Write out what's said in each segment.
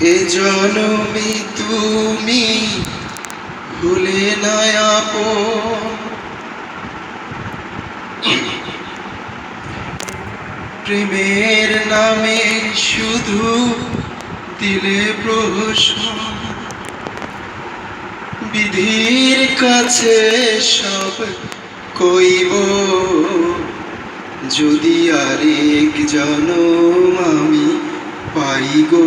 এ জনমে তুমি ভুলে না প্রেমের নামে শুধু দিলে প্রহসন। বিধির কাছে সব কইব। যদি আরেক জনম আমি পাই গো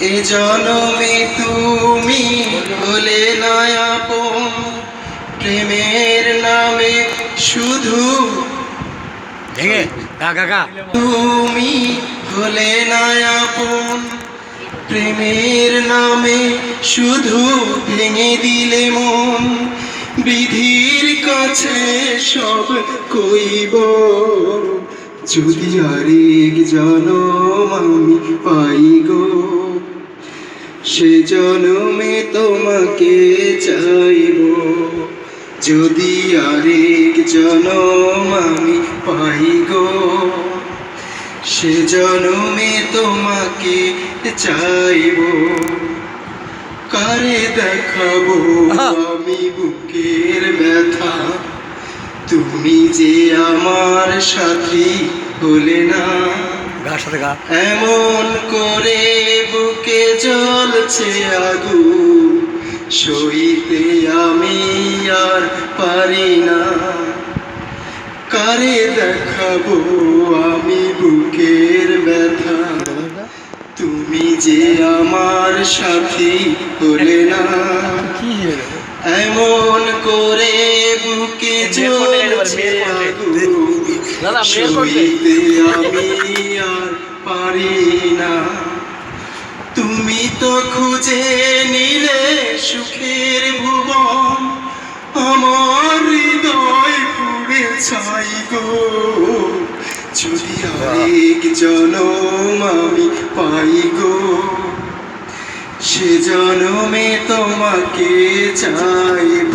এ জনমে তুমি হলে না আপন প্রেমের নামে শুধু ভেঙে। গা তুমি হলে না আপন প্রেমের নামে শুধু ভেঙে দিলে মন বিধির কাছে সব কইব। যদি আরেক জনম আমি পাই গো সে জনমে তোমাকে চাইব। যদি আরেক জনম আমি পাই গো সে জনমে তোমাকে চাইব। কারে দেখাবো আমি বুকের ব্যথা? তুমি যে আমার সাথী হলে না। গার সাথে গা। এমন করে বুকে জ্বলছে আগুন সইতে আমি আর পারি না। কারে দেখাবো আমি বুকের ব্যথা? তুমি যে আমার সাথী হলে না। কি এমন করে বুকে জ্বলছে সইতে আমি আর পারি না। তুমি তো খুঁজে নিলে সুখের ভুবন, আমার হৃদয় পুড়ে ছাই গো। যদি আরেক জনম আমি পাই গো, সে জনমে তোমাকে চাইব।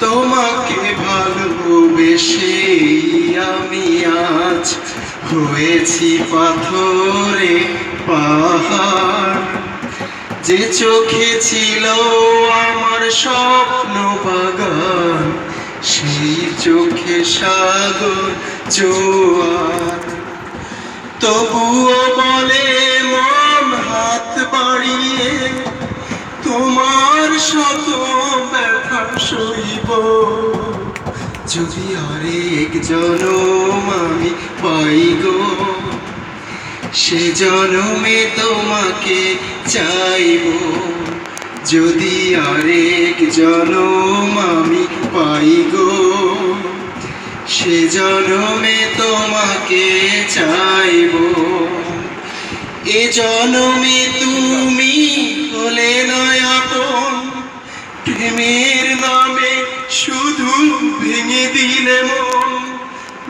তোমাকে ভালোবেসে আমি আজ হয়েছি পাথরে পাহাড়। যে চোখে ছিল আমার স্বপ্ন বাগান, সেই চোখে সাগর জোয়ার। তবুও বলে, মন হাত বাড়িয়ে, তোমার শত যদি আরেক জনম আমি পাই গো, সে জনমে তোমাকে চাইব। যদি আরেক জনম আমি পাই গো, সে জনমে তোমাকে চাইব। এ জনমে তুমি হলে নয় আপন দিলে মন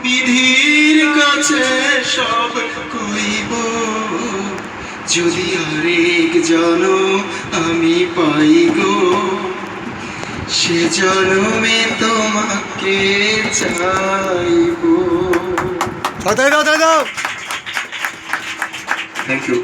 বিধির কাছে সব কইব যদি আরেক জনম আমি পাই গো সে জনমে তোমাকে চাইব। দাও দাও দাও থ্যাংক ইউ